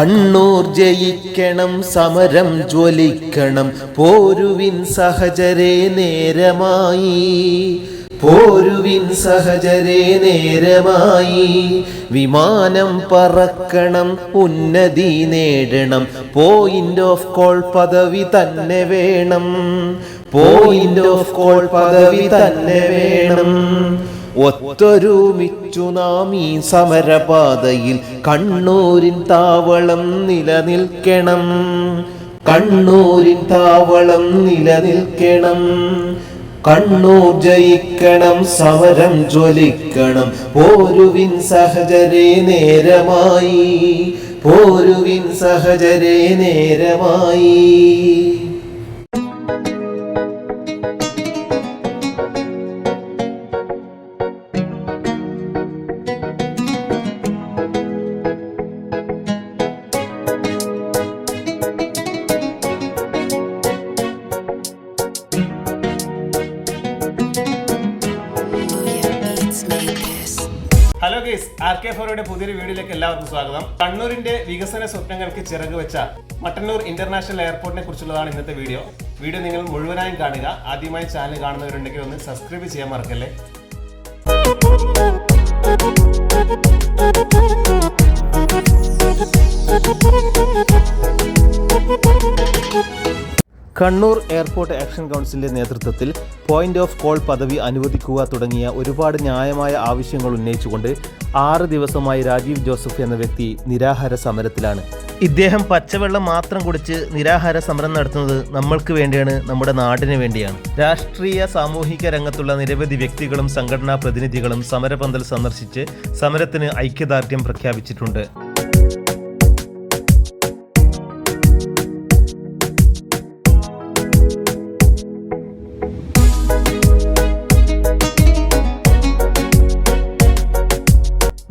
കണ്ണൂർ ജയിക്കണം സമരം ജ്വലിക്കണം. പോരുവിൻ സഹചരെ നേരമായി. പോരുവിൻ സഹചരെ നേരമായി. വിമാനം പറക്കണം ഉന്നതി നേടണം. പോയിന്റ് ഓഫ് കോൾ പദവി തന്നെ വേണം. പോയിന്റ് ഓഫ് കോൾ പദവി തന്നെ വേണം. ഒത്തൊരുമിച്ചു നാം ഈ സമരപാതയിൽ കണ്ണൂരിൻ താവളം നിലനിൽക്കണം. കണ്ണൂരിൻ താവളം നിലനിൽക്കണം. കണ്ണൂർ ജയിക്കണം സമരം ജ്വലിക്കണം. പോരുവിൻ സഹചരെ നേരമായി. പോരുവിൻ സഹചരെ നേരമായി. ഹലോ ഗേസ് ആർ കെ ഫോറയുടെ പുതിയൊരു വീഡിയോയിലേക്ക് എല്ലാവർക്കും സ്വാഗതം. കണ്ണൂരിന്റെ വികസന സ്വപ്നങ്ങൾക്ക് ചിറക് വെച്ച മട്ടന്നൂർ ഇന്റർനാഷണൽ എയർപോർട്ടിനെ കുറിച്ചുള്ളതാണ് ഇന്നത്തെ വീഡിയോ. വീഡിയോ നിങ്ങൾ മുഴുവനായും കാണുക. ആദ്യമായി ചാനൽ കാണുന്നവരുണ്ടെങ്കിൽ ഒന്ന് സബ്സ്ക്രൈബ് ചെയ്യാൻ മറക്കല്ലേ? കണ്ണൂർ എയർപോർട്ട് ആക്ഷൻ കൗൺസിലിന്റെ നേതൃത്വത്തിൽ പോയിന്റ് ഓഫ് കോൾ പദവി അനുവദിക്കുക തുടങ്ങിയ ഒരുപാട് ന്യായമായ ആവശ്യങ്ങൾ ഉന്നയിച്ചുകൊണ്ട് ആറ് ദിവസമായി രാജീവ് ജോസഫ് എന്ന വ്യക്തി നിരാഹാര സമരത്തിലാണ്. ഇദ്ദേഹം പച്ചവെള്ളം മാത്രം കുടിച്ച് നിരാഹാര സമരം നടത്തുന്നത് നമ്മൾക്ക് വേണ്ടിയാണ് നമ്മുടെ നാടിന് വേണ്ടിയാണ്. രാഷ്ട്രീയ സാമൂഹിക രംഗത്തുള്ള നിരവധി വ്യക്തികളും സംഘടനാ പ്രതിനിധികളും സമരപന്തൽ സന്ദർശിച്ച് സമരത്തിന് ഐക്യദാർഢ്യം പ്രഖ്യാപിച്ചിട്ടുണ്ട്.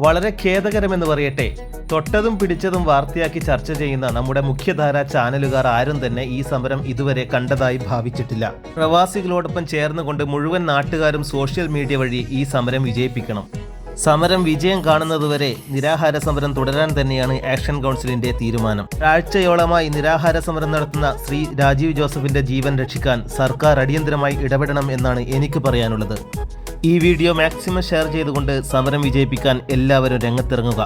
വളരെ ഖേദകരമെന്ന് പറയട്ടെ. തൊട്ടതും പിടിച്ചതും വാർത്തയാക്കി ചർച്ച ചെയ്യുന്ന നമ്മുടെ മുഖ്യധാര ചാനലുകാർ ആരും തന്നെ ഈ സമരം ഇതുവരെ കണ്ടതായി ഭാവിച്ചിട്ടില്ല. പ്രവാസികളോടൊപ്പം ചേർന്നുകൊണ്ട് മുഴുവൻ നാട്ടുകാരും സോഷ്യൽ മീഡിയ വഴി ഈ സമരം വിജയിപ്പിക്കണം. സമരം വിജയം കാണുന്നതുവരെ നിരാഹാര സമരം തുടരാൻ തന്നെയാണ് ആക്ഷൻ കൗൺസിലിന്റെ തീരുമാനം. ആഴ്ചയോളമായി നിരാഹാര സമരം നടത്തുന്ന ശ്രീ രാജീവ് ജോസഫിന്റെ ജീവൻ രക്ഷിക്കാൻ സർക്കാർ അടിയന്തരമായി ഇടപെടണം എന്നാണ് എനിക്ക് പറയാനുള്ളത്. ഈ വീഡിയോ മാക്സിമം ഷെയർ ചെയ്തുകൊണ്ട് സമരം വിജയിപ്പിക്കാൻ എല്ലാവരും രംഗത്തിറങ്ങുക.